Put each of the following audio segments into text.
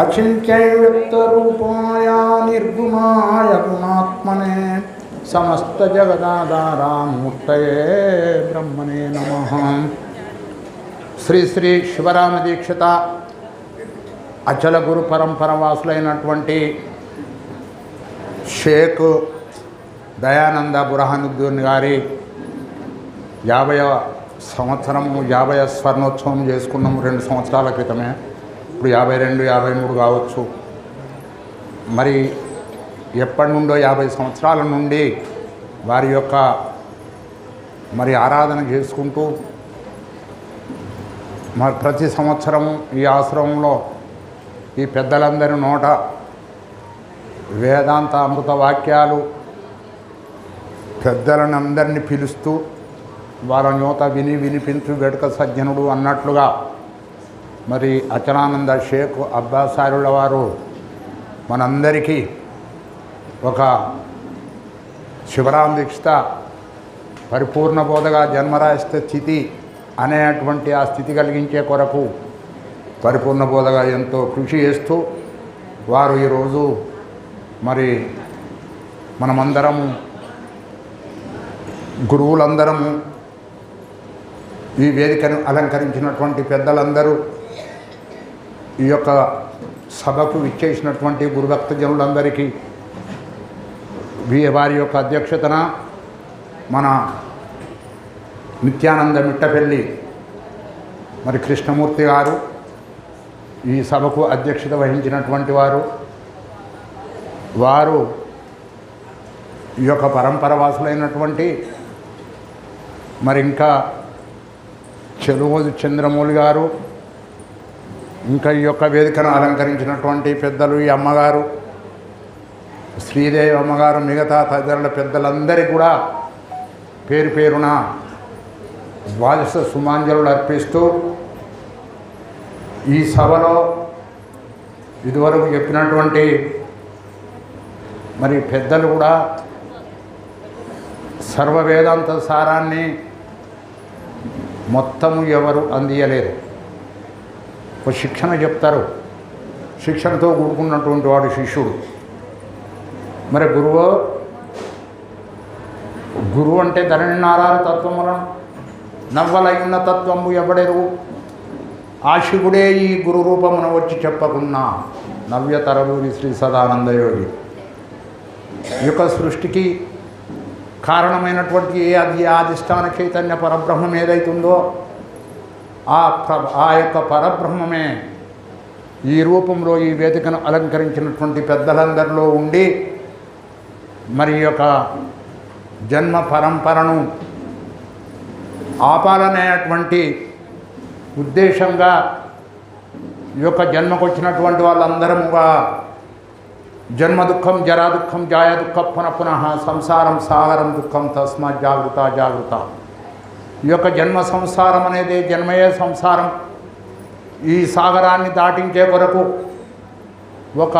అచింత్యవ్యక్తరూపాయ నిర్గుణాయ గుణాత్మనే సమస్తజగదాధారామూర్తయే బ్రహ్మణే నమ శ్రీ శ్రీ శివరామ దీక్షిత అచల గురు పరంపర వాసులైనటువంటి షేక్ దయానంద బురహానుద్దీన్ గారి యాభై సంవత్సరము యాభై స్వర్ణోత్సవం చేసుకున్నాము రెండు సంవత్సరాల క్రితమే. ఇప్పుడు యాభై రెండు యాభై మూడు కావచ్చు. మరి ఎప్పటి నుండో యాభై సంవత్సరాల నుండి వారి యొక్క మరి ఆరాధన చేసుకుంటూ మరి ప్రతి సంవత్సరం ఈ ఆశ్రమంలో ఈ పెద్దలందరి నోట వేదాంత అమృత వాక్యాలు పెద్దలను అందరినీ పిలుస్తూ వారి నూత విని వినిపించు వెడక సజ్జనుడు అన్నట్లుగా మరి అచనానంద షేక్ అబ్బాసారుల వారు మనందరికీ ఒక శివరాం దీక్షిత పరిపూర్ణ బోధగా జన్మరాశిత స్థితి అనేటువంటి ఆ స్థితి కలిగించే కొరకు పరిపూర్ణ బోధగా ఎంతో కృషి చేస్తూ వారు ఈరోజు మరి మనమందరము గురువులందరము ఈ వేదికను అలంకరించినటువంటి పెద్దలందరూ ఈ యొక్క సభకు ఇచ్చేసినటువంటి గురుభక్త జనులందరికీ వీ- వారి యొక్క అధ్యక్షతన మన నిత్యానంద మిట్టపల్లి మరి కృష్ణమూర్తి గారు ఈ సభకు అధ్యక్షత వహించినటువంటి వారు వారు ఈ యొక్క పరంపర వాసులైనటువంటి మరి ఇంకా చెలుమూలి చంద్రమౌళి గారు ఇంకా ఈ యొక్క వేదికను అలంకరించినటువంటి పెద్దలు ఈ అమ్మగారు శ్రీదేవి అమ్మగారు మిగతా తదితరుల పెద్దలందరికీ కూడా పేరు పేరున ద్వాదశ సుమాంజలుడు అర్పిస్తూ ఈ సభలో ఇదివరకు చెప్పినటువంటి మరి పెద్దలు కూడా సర్వవేదాంత సారాన్ని మొత్తము ఎవరు అందియలేరు ఒక శిక్షణ చెప్తారు. శిక్షణతో కూడుకున్నటువంటి వాడు శిష్యుడు. మరి గురువు గురువు అంటే ధరణి నారాయణ తత్వములను నవ్వలైన తత్వము ఎవడెరు ఆశివుడే ఈ గురు రూపమున వచ్చి చెప్పకున్నా నవ్యతరలూరి శ్రీ సదానందయోగి యోగి. యొక్క సృష్టికి కారణమైనటువంటి ఏ అది అధిష్టాన చైతన్య పరబ్రహ్మం ఏదైతుందో ఆ ప్ర ఆ యొక్క పరబ్రహ్మమే ఈ రూపంలో ఈ వేదికను అలంకరించినటువంటి పెద్దలందరిలో ఉండి మరి యొక్క జన్మ పరంపరను ఆపాలనేటువంటి ఉద్దేశంగా ఈ యొక్క జన్మకు వచ్చినటువంటి వాళ్ళందరముగా జన్మ దుఃఖం జరా దుఃఖం జాయ దుఃఖ పునః పునః సంసారం సాగరం దుఃఖం తస్మాత్ జాగృత జాగృత. ఈ యొక్క జన్మ సంసారం అనేది జన్మయే సంసారం. ఈ సాగరాన్ని దాటించే కొరకు ఒక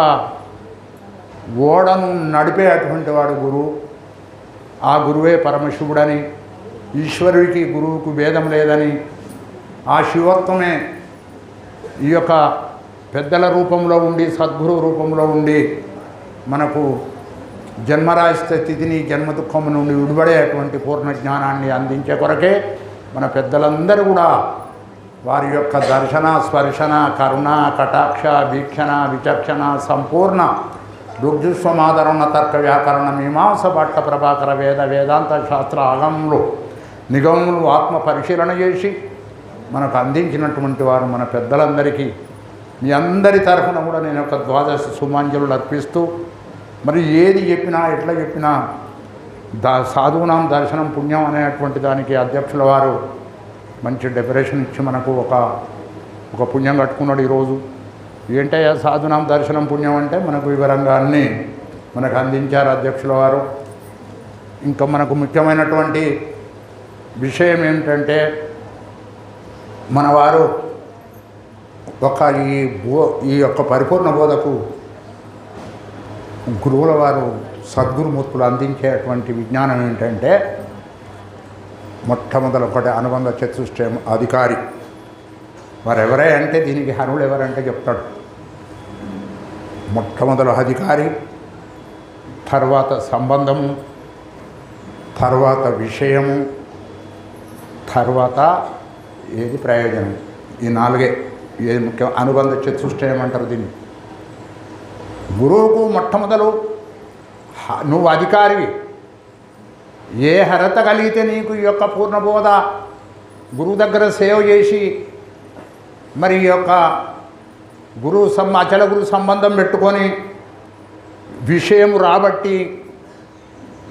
ఓడను నడిపే అటువంటి వాడు గురువు ఆ గురువే పరమశివుడని ఈశ్వరుడికి గురువుకు భేదం లేదని ఆ శివత్వమే ఈ యొక్క పెద్దల రూపంలో ఉండి సద్గురు రూపంలో ఉండి మనకు జన్మరాశిత స్థితిని జన్మ నుండి విడిపడేటువంటి పూర్ణ జ్ఞానాన్ని అందించే కొరకే మన పెద్దలందరూ కూడా వారి యొక్క దర్శన స్పర్శన కరుణ కటాక్ష వీక్షణ విచక్షణ సంపూర్ణ దుగ్ధుస్వమాదరణ తర్క వ్యాకరణ మీమాంస భట్ట ప్రభాకర వేద వేదాంత శాస్త్ర ఆగములు నిగములు ఆత్మ పరిశీలన చేసి మనకు అందించినటువంటి వారు మన పెద్దలందరికీ మీ అందరి తరఫున కూడా నేను ఒక ద్వాదశ సుమాంజలు అర్పిస్తూ మరి ఏది చెప్పినా ఎట్లా చెప్పినా దా సాధువునాం దర్శనం పుణ్యం అనేటువంటి దానికి అధ్యక్షుల వారు మంచి డెకరేషన్ ఇచ్చి మనకు ఒక ఒక పుణ్యం కట్టుకున్నాడు ఈరోజు. ఏంటయ్యా సాధునాం దర్శనం పుణ్యం అంటే? మనకు వివరంగా అన్నీ మనకు అందించారు అధ్యక్షుల వారు. ఇంకా మనకు ముఖ్యమైనటువంటి విషయం ఏమిటంటే మన వారు ఒక ఈ బో ఈ యొక్క పరిపూర్ణ బోధకు గురువుల వారు సద్గురుమూర్తులు అందించేటువంటి విజ్ఞానం ఏంటంటే మొట్టమొదలు ఒకటి అనుబంధ చతుష్టయం అధికారి. వారు ఎవరే అంటే దీనికి హనువులు ఎవరంటే చెప్తాడు. మొట్టమొదలు అధికారి తర్వాత సంబంధము తర్వాత విషయము తర్వాత ఏది ప్రయోజనం? ఈ నాలుగే. ఏది ముఖ్యం? అనుబంధ చతుష్టయం అంటారు దీన్ని. గురువుకు మొట్టమొదలు నువ్వు అధికారివి. ఏ హరత కలిగితే నీకు ఈ యొక్క పూర్ణబోధ గురువు దగ్గర సేవ చేసి మరి ఈ యొక్క గురువు సం అచల గురు సంబంధం పెట్టుకొని విషయం రాబట్టి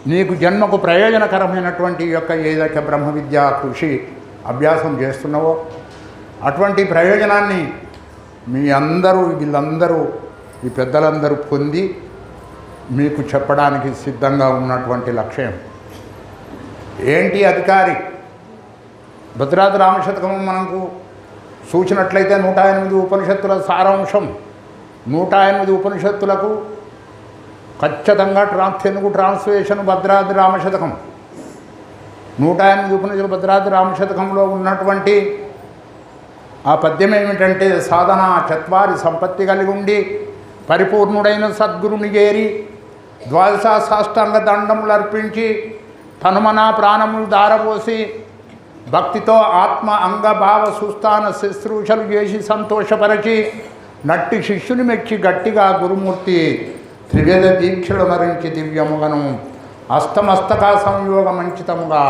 నీకు జన్మకు ప్రయోజనకరమైనటువంటి యొక్క ఏదైతే బ్రహ్మ విద్య కృషి అభ్యాసం చేస్తున్నావో అటువంటి ప్రయోజనాన్ని మీ అందరూ వీళ్ళందరూ ఈ పెద్దలందరూ పొంది మీకు చెప్పడానికి సిద్ధంగా ఉన్నటువంటి లక్ష్యం. ఏంటి అధికారి? భద్రాద్రి రామశతకము మనకు సూచినట్లయితే నూట ఎనిమిది ఉపనిషత్తుల సారాంశం. నూట ఎనిమిది ఉపనిషత్తులకు ఖచ్చితంగా ట్రాన్స్ తెలుగు ట్రాన్స్లేషన్ భద్రాద్రి రామశతకం. నూట ఎనిమిది ఉపనిషత్తులు భద్రాద్రి రామశతకంలో ఉన్నటువంటి ఆ పద్యం ఏమిటంటే సాధన చత్వారి సంపత్తి కలిగి ఉండి పరిపూర్ణుడైన సద్గురుని చేరి ద్వాదశ సాష్టాంగ దండములు అర్పించి తనుమన ప్రాణములు దారపోసి భక్తితో ఆత్మ అంగ భావ సుస్థాన శుశ్రూషలు చేసి సంతోషపరచి నట్టి శిష్యుని మెచ్చి గట్టిగా గురుమూర్తి త్రివేద దీక్షలు మరించి దివ్యముగను అస్తమస్తక సంయోగ మంచితముగా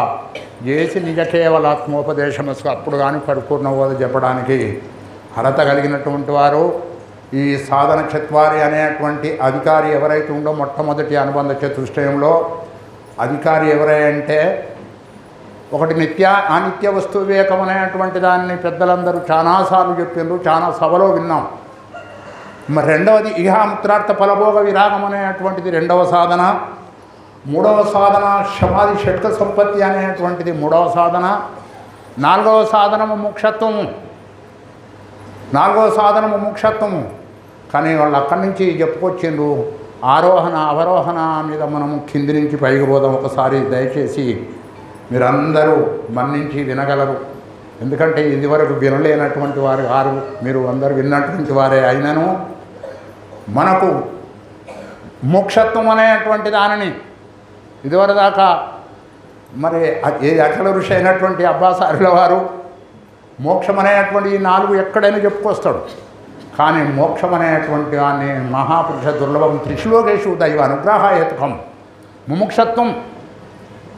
చేసి నిజ కేవలాత్మోపదేశమసు అప్పుడు కానీ పరిపూర్ణ బోధ చెప్పడానికి అర్హత కలిగినటువంటి వారు ఈ సాధన చత్వారి అనేటువంటి అధికారి ఎవరైతే ఉందో మొట్టమొదటి అనుబంధ చతుష్టయంలో అధికారి ఎవరై అంటే ఒకటి నిత్య అనిత్య వస్తు వివేకం అనేటువంటి దాన్ని పెద్దలందరూ చాలాసార్లు చెప్పిండ్రు చాలా సభలో విన్నాం. మరి రెండవది ఇహాముత్రార్థ ఫలభోగ విరాగం అనేటువంటిది రెండవ సాధన. మూడవ సాధన శమాధి షట్క సంపత్తి అనేటువంటిది మూడవ సాధన. నాలుగవ సాధనము మోక్షత్వము. నాలుగో సాధనము మోక్షత్వము. కానీ వాళ్ళు అక్కడి నుంచి చెప్పుకొచ్చిండ్రు ఆరోహణ అవరోహణ మీద మనము కింది నుంచి పైకి పోదాం ఒకసారి దయచేసి. మీరందరూ మన్నించి వినగలరు. ఎందుకంటే ఇదివరకు వినలేనటువంటి వారు వారు మీరు అందరూ విన్నటువంటి వారే అయినను. మనకు మోక్షత్వం అనేటువంటి దానిని ఇదివరదాకా మరి ఏ అఖిల ఋషి అయినటువంటి అబ్బాసారుల వారు మోక్షం అనేటువంటి ఈ నాలుగు ఎక్కడైనా చెప్పుకొస్తాడు. కానీ మోక్షం అనేటువంటి దాన్ని మహాపురుష దుర్లభం త్రిశులోకేశు దైవ అనుగ్రహేతుకం ముముక్షత్వం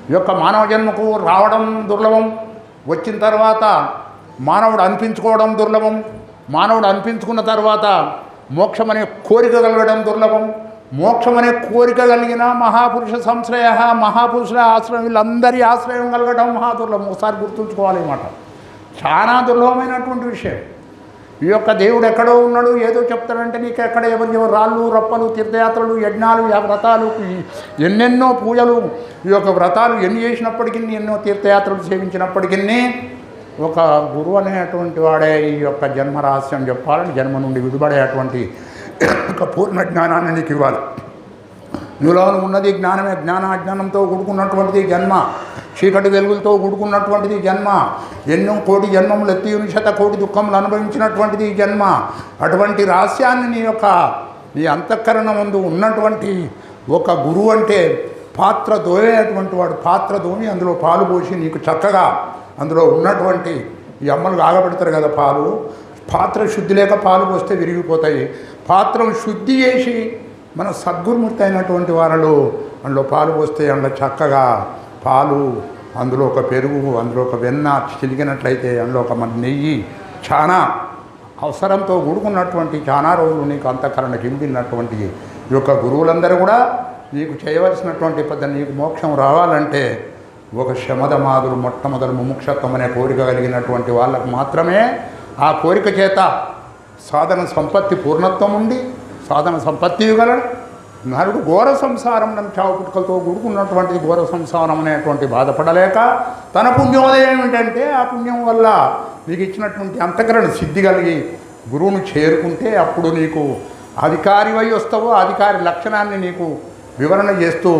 యొక్క మానవ జన్మకు రావడం దుర్లభం. వచ్చిన తర్వాత మానవుడు అనిపించుకోవడం దుర్లభం. మానవుడు అనిపించుకున్న తర్వాత మోక్షం అనే కోరిక కలగడం దుర్లభం. మోక్షం అనే కోరిక కలిగిన మహాపురుష సంశ్రయ మహాపురుషుల ఆశ్రయం వీళ్ళందరి ఆశ్రయం కలగడం మహా దుర్లభం. ఒకసారి గుర్తుంచుకోవాలి మాట. చాలా దుర్లభమైనటువంటి విషయం. ఈ యొక్క దేవుడు ఎక్కడో ఉన్నాడు ఏదో చెప్తాడంటే నీకు ఎక్కడ ఎవరు ఎవరు రాళ్ళు రప్పలు తీర్థయాత్రలు యజ్ఞాలు వ్రతాలు ఈ ఎన్నెన్నో పూజలు ఈ యొక్క వ్రతాలు ఎన్ని చేసినప్పటికీ ఎన్నో తీర్థయాత్రలు సేవించినప్పటికీ ఒక గురువు అనేటువంటి వాడే ఈ యొక్క జన్మ రహస్యం చెప్పాలని జన్మ నుండి విడుబడేటువంటి ఒక పూర్ణ జ్ఞానాన్ని నీకు ఇవ్వాలి. నీలో ఉన్నది జ్ఞానమే జ్ఞానాజ్ఞానంతో కూడుకున్నటువంటిది జన్మ. చీకటి వెలుగులతో కూడుకున్నటువంటిది జన్మ. ఎన్నో కోటి జన్మములు ఎత్తి శత కోటి దుఃఖములు అనుభవించినటువంటిది ఈ జన్మ. అటువంటి రహస్యాన్ని నీ యొక్క నీ అంతఃకరణ ముందు ఉన్నటువంటి ఒక గురువు అంటే పాత్ర దోయేటువంటి వాడు పాత్ర దోమి అందులో పాలు పోసి నీకు చక్కగా అందులో ఉన్నటువంటి ఈ అమ్మలు ఆగబెడతారు కదా పాలు. పాత్ర శుద్ధి లేక పాలు పోస్తే విరిగిపోతాయి. పాత్రను శుద్ధి చేసి మన సద్గురుమూర్తి అయినటువంటి వారిలో అందులో పాలు పోస్తే అందులో చక్కగా పాలు అందులో ఒక పెరుగు అందులో ఒక వెన్న చిలిగినట్లయితే అందులో ఒక మన నెయ్యి చాలా అవసరంతో కూడుకున్నటువంటి చాలా రోజులు నీకు అంతఃకరణ కిందినటువంటి ఈ యొక్క గురువులందరూ కూడా నీకు చేయవలసినటువంటి పెద్ద నీకు మోక్షం రావాలంటే ఒక శమదమాదులు మొట్టమొదలు ముముక్షత్వం అనే కోరిక కలిగినటువంటి వాళ్ళకు మాత్రమే ఆ కోరిక చేత సాధన సంపత్తి పూర్ణత్వం ఉండి సాధన సంపత్తి ఇవ్వగలడు. నరుడు ఘోర సంసారం నన్ను చావు పుట్టుకలతో కూడుకున్నటువంటిది ఘోర సంసారం అనేటువంటి బాధపడలేక తన పుణ్యోదయం ఏమిటంటే ఆ పుణ్యం వల్ల నీకు ఇచ్చినటువంటి అంతకరణ సిద్ధి కలిగి గురువును చేరుకుంటే అప్పుడు నీకు అధికారి వై వస్తావో అధికారి లక్షణాన్ని నీకు వివరణ చేస్తూ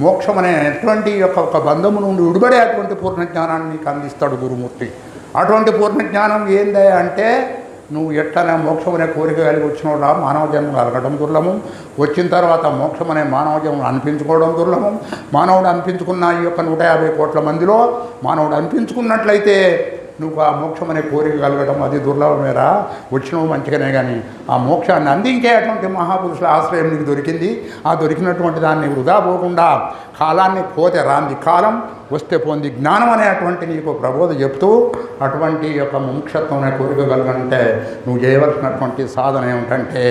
మోక్షం అనేటువంటి యొక్క ఒక బంధము నుండి విడిపడే అటువంటి పూర్ణ జ్ఞానాన్ని నీకు అందిస్తాడు గురుమూర్తి. అటువంటి పూర్ణ జ్ఞానం ఏందే అంటే నువ్వు ఎట్లనే మోక్షం అనే కోరిక కలిగి వచ్చినోడా మానవ జన్మ కలగడం దుర్లభం. వచ్చిన తర్వాత మోక్షం అనే మానవ జన్మ అనిపించుకోవడం దుర్లభం. మానవుడు అనిపించుకున్న ఈ యొక్క నూట యాభై కోట్ల మందిలో మానవుడు అనిపించుకున్నట్లయితే నువ్వు ఆ మోక్షం అనే కోరిక కలగడం అది దుర్లభమేరా? వచ్చినవు మంచిగానే కానీ ఆ మోక్షాన్ని అందించేటువంటి మహాపురుషుల ఆశ్రయం నీకు దొరికింది. ఆ దొరికినటువంటి దాన్ని వృధా పోకుండా కాలాన్ని పోతే రాంది కాలం వస్తే పోంది జ్ఞానం అనేటువంటి నీకు ప్రబోధ చెప్తూ అటువంటి యొక్క ముముక్షత్వం అనే కోరిక కలగంటే నువ్వు చేయవలసినటువంటి సాధన ఏమిటంటే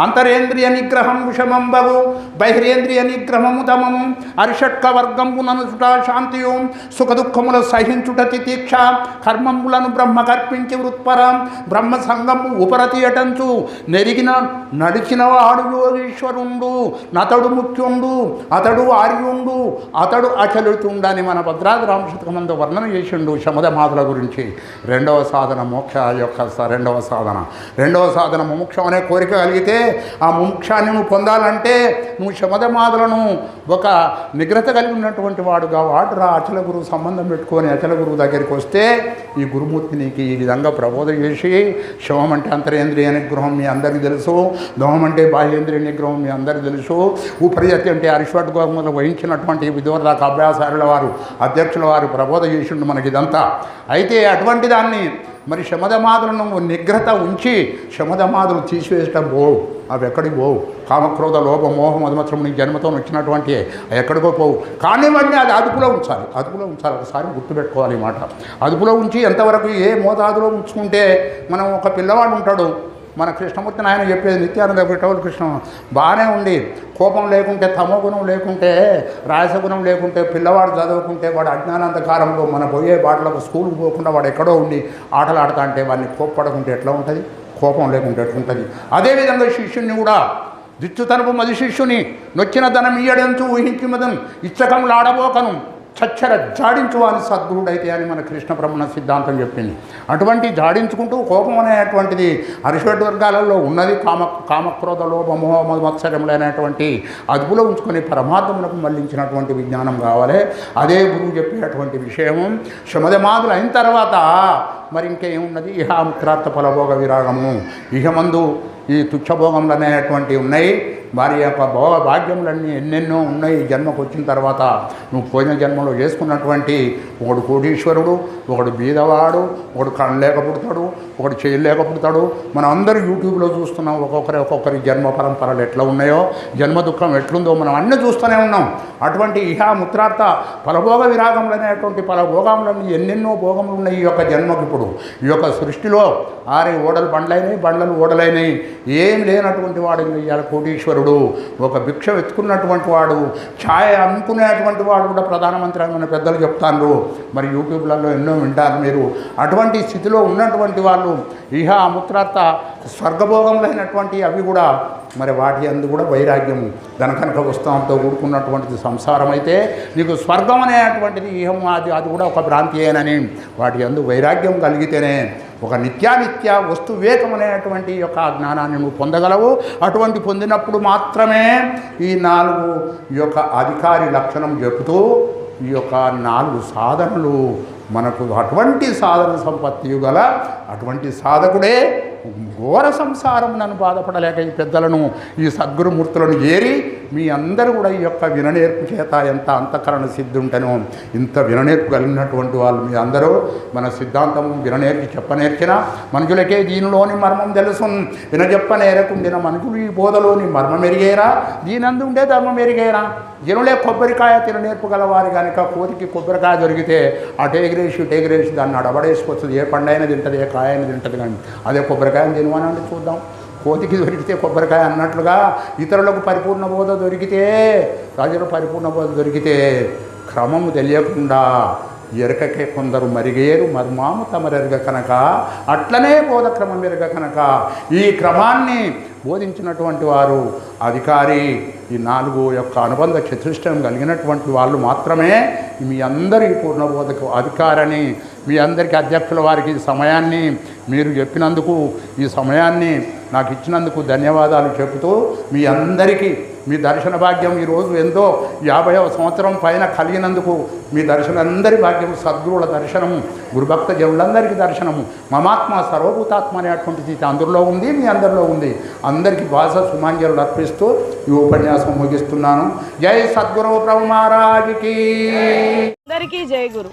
అంతరేంద్రియ నిగ్రహం విషమం బహు బహిరేంద్రియ నిగ్రహము తమము అరిషట్క వర్గంబు ననుచుట శాంతియు సుఖ దుఃఖముల సహించుట తితీక్ష కర్మం బ్రహ్మ కర్పించి వృత్పరం. బ్రహ్మ సంఘము ఉపరతీయటంచు. నెరిగిన నడిచిన వాడు యోగీశ్వరుండు. నతడు ముఖ్యుండు. అతడు ఆర్యుండు. అతడు అచలుతుండని మన భద్రాద్రి రామశతకమందు వర్ణన చేసిండు శమదమాతల గురించి. రెండవ సాధన మోక్ష యొక్క రెండవ సాధన. రెండవ సాధన ముముక్షం అనే కోరిక కలిగితే ఆ ముముక్షాన్ని నువ్వు పొందాలంటే నువ్వు శమదమాదులను ఒక నిగ్రత కలిగి ఉన్నటువంటి వాడుగా వాడురా. అచల గురువు సంబంధం పెట్టుకొని అచల గురువు దగ్గరికి వస్తే ఈ గురుమూర్తి నీకు ఈ విధంగా ప్రబోధం చేసి శవం అంటే అంతరేంద్రియ నిగ్రహం మీ అందరికీ తెలుసు దోమం అంటే బాహ్యేంద్రియ నిగ్రహం మీ అందరికీ తెలుసు. ఉపరిజతి అంటే అరిశ్వట్ గోములు వహించినటువంటి విధువర్దాక అభ్యాసారుల వారు అధ్యక్షుల వారు ప్రబోధ చేసిండు మనకి ఇదంతా అయితే అటువంటి దాన్ని మరి శమదమాదులను నిగ్రత ఉంచి శమధమాదులు తీసివేయటం పోవు. అవి ఎక్కడికి పోవు? కామక్రోధ లోభ మోహం మధుమత్రం నీ జన్మతో వచ్చినటువంటి అవి ఎక్కడికో పోవు. కానివ్వండి అది అదుపులో ఉంచాలి. అదుపులో ఉంచాలి. ఒకసారి గుర్తుపెట్టుకోవాలి మాట. అదుపులో ఉంచి ఎంతవరకు ఏ మోతాదులో ఉంచుకుంటే మనం ఒక పిల్లవాడు ఉంటాడు. మన కృష్ణమూర్తి నాయన చెప్పేది నిత్యానంద టౌల్ కృష్ణ. బాగానే ఉండి కోపం లేకుంటే తమోగుణం లేకుంటే రాసగుణం లేకుంటే పిల్లవాడు చదువుకుంటే వాడు అజ్ఞానాంధకారంలో మన పోయే బాటలకు స్కూల్కి పోకుండా వాడు ఎక్కడో ఉండి ఆటలు ఆడతా అంటే వాడిని కోప్పడకుంటే ఎట్లా ఉంటుంది? కోపం లేకుంటే ఎట్లుంటుంది అదేవిధంగా శిష్యుని కూడా దిచ్చుతనపు మది శిష్యుని నొచ్చిన ధనం ఇయ్యడంచు ఊహించి మదం ఇచ్చకంలాడబోకను చచ్చర జాడించువాని సద్గురుడైతే అని మన కృష్ణ బ్రహ్మణ సిద్ధాంతం చెప్పింది. అటువంటి జాడించుకుంటూ కోపం అనేటువంటిది అరిషడ్ వర్గాలలో ఉన్నది. కామ కామక్రోధ లోభ మోహ మత్సరములైనటువంటి అదుపులో ఉంచుకొని పరమాత్మలకు మళ్ళించినటువంటి విజ్ఞానం కావాలి. అదే గురువు చెప్పేటువంటి విషయము. శమదమాదులు అయిన తర్వాత మరి ఇంకేమున్నది? ఇహ ముక్రార్థ ఫలభోగ విరాగము. ఇహమందు ఈ తుచ్చభోగములు అనేటువంటివి ఉన్నాయి. వారి యొక్క భోగ భాగ్యములన్నీ ఎన్నెన్నో ఉన్నాయి జన్మకు వచ్చిన తర్వాత. నువ్వు పోయిన జన్మలో చేసుకున్నటువంటి ఒకడు కోటీశ్వరుడు ఒకడు బీదవాడు ఒకడు కళ్ళు లేక పుడతాడు ఒకడు చేయలేక పుడతాడు మనం అందరూ యూట్యూబ్లో చూస్తున్నాం ఒక్కొక్కరి ఒక్కొక్కరి జన్మ పరంపరలు ఎట్లా ఉన్నాయో జన్మ దుఃఖం ఎట్లుందో మనం అన్నీ చూస్తూనే ఉన్నాం. అటువంటి ఇహ ముత్రార్థ ఫలభోగ విరాగములు అనేటువంటి ఫలభోగములన్నీ ఎన్నెన్నో భోగములు ఉన్నాయి ఈ యొక్క జన్మకి ఇప్పుడు. ఈ యొక్క సృష్టిలో ఆరే ఓడలు బండ్లైనాయి బండ్లను ఓడలైనాయి. ఏం లేనటువంటి వాడు ఇవాళ కోటీశ్వరుడు. ఒక భిక్ష వెతుకున్నటువంటి వాడు ఛాయ అమ్ముకునేటువంటి వాడు కూడా ప్రధానమంత్రి అని మన పెద్దలు చెప్తాను మరి యూట్యూబ్లలో ఎన్నో వింటారు మీరు. అటువంటి స్థితిలో ఉన్నటువంటి వాళ్ళు ఇహ అముత్రార్థ స్వర్గభోగములైనటువంటి అవి కూడా మరి వాటి అందు కూడా వైరాగ్యము ధనకనక వస్త్రంతో కూడుకున్నటువంటిది సంసారం అయితే నీకు స్వర్గం అనేటువంటిది ఇహం అది అది కూడా ఒక భ్రాంతియేనని వాటి అందు వైరాగ్యం కలిగితేనే ఒక నిత్యానిత్య వస్తు యొక్క జ్ఞానాన్ని నువ్వు పొందగలవు. అటువంటి పొందినప్పుడు మాత్రమే ఈ నాలుగు ఈ యొక్క అధికారి లక్షణం చెబుతూ ఈ యొక్క నాలుగు సాధనలు మనకు అటువంటి సాధన సంపత్తి గల అటువంటి సాధకుడే ఘోర సంసారం నన్ను బాధపడలేక ఈ పెద్దలను ఈ సద్గురుమూర్తులను చేరి మీ అందరూ కూడా ఈ యొక్క విననేర్పు చేత ఎంత అంతఃకరణ సిద్ధి ఉంటేనో ఇంత విననేర్పు కలిగినటువంటి వాళ్ళు మీ అందరూ. మన సిద్ధాంతము విననేర్చి చెప్పనేర్చిన మనుషులకే దీనిలోని మర్మం తెలుసు విన నేరకుండిన మనుషులు ఈ బోధలోని మర్మం ఎరిగేరా దీనందు ఉండే ధర్మం ఎరిగేరా జనులే కొబ్బరికాయ తిన నేర్పగలవారు కనుక కోతికి కొబ్బరికాయ దొరికితే అటు ఎగిరేసి దాన్ని అడబడేసుకొస్తుంది ఏ పండైనా తింటుంది ఏ కాయ అయినా తింటుంది కానీ అదే కొబ్బరికాయని తినమనండి చూద్దాం. కోతికి దొరికితే కొబ్బరికాయ అన్నట్లుగా ఇతరులకు పరిపూర్ణ బోధ దొరికితే ప్రజలు పరిపూర్ణ బోధ దొరికితే క్రమము తెలియకుండా ఎరకకే కొందరు మరిగేరు మర్మాము తమరెరగ కనుక. అట్లనే బోధ క్రమం ఎరగ కనుక. ఈ క్రమాన్ని బోధించినటువంటి వారు అధికారి ఈ నాలుగు యొక్క అనుబంధ చతుష్టయం కలిగినటువంటి వాళ్ళు మాత్రమే మీ అందరి పూర్ణబోధకు అధికారని మీ అందరికీ అధ్యక్షుల వారికి ఈ సమయాన్ని మీరు చెప్పినందుకు ఈ సమయాన్ని నాకు ఇచ్చినందుకు ధన్యవాదాలు చెబుతూ మీ అందరికీ మీ దర్శన భాగ్యం ఈరోజు ఎంతో యాభైవ సంవత్సరం పైన కలిగినందుకు మీ దర్శనందరి భాగ్యం సద్గురుల దర్శనము గురుభక్త జనులందరికీ దర్శనము. మమాత్మ సర్వభూతాత్మ అనేటువంటిది అందరిలో ఉంది మీ అందరిలో ఉంది. అందరికీ భాష సుమాంజలు అర్పిస్తూ ఈ ఉపన్యాసం ముగిస్తున్నాను. జై సద్గురు బ్రహ్మారాజుకి అందరికీ జయ గురు.